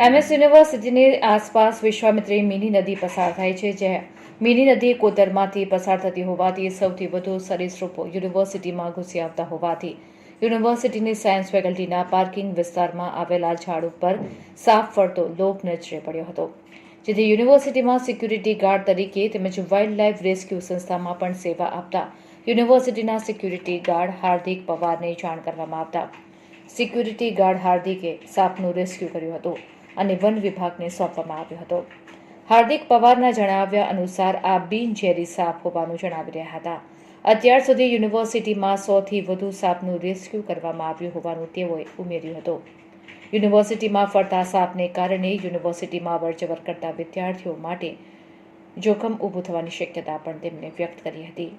MS યુનિવર્સિટીની આસપાસ Vishwamitri mini નદી પસાર થાય છે, જે મિની નદી કોતરમાંથી પસાર થતી હોવાથી સૌથી વધુ સરીસૃપો યુનિવર્સિટીમાં ઘૂસી આવતા હોવાથી યુનિવર્સિટીની સાયન્સ ફેકલ્ટીના પાર્કિંગ વિસ્તારમાં આવેલા ઝાડ ઉપર સાફ ફરતો લોક નજરે પડ્યો હતો. જેથી યુનિવર્સિટીમાં સિક્યુરિટી ગાર્ડ તરીકે તેમજ વાઇલ્ડ લાઇફ રેસ્ક્યુ સંસ્થામાં પણ સેવા આપતા યુનિવર્સિટીના સિક્યુરિટી ગાર્ડ હાર્દિક પવારને જાણ કરવામાં આવતા. સિક્યુરિટી ગાર્ડ હાર્દિકે સાપનું રેસ્ક્યુ કર્યું હતું અને વન વિભાગને સોંપવામાં આવ્યો હતો. હાર્દિક પવારના જણાવ્યા અનુસાર આ બિનઝેરી સાપ હોવાનું જણાવી રહ્યા હતા. અત્યાર સુધી યુનિવર્સિટીમાં સોથી વધુ સાપનું રેસ્ક્યુ કરવામાં આવ્યું હોવાનું તેઓએ ઉમેર્યું હતું. યુનિવર્સિટીમાં ફરતા સાપને કારણે યુનિવર્સિટીમાં વરચવર કરતા વિદ્યાર્થીઓ માટે જોખમ ઊભું થવાની શક્યતા પણ તેમણે વ્યક્ત કરી હતી.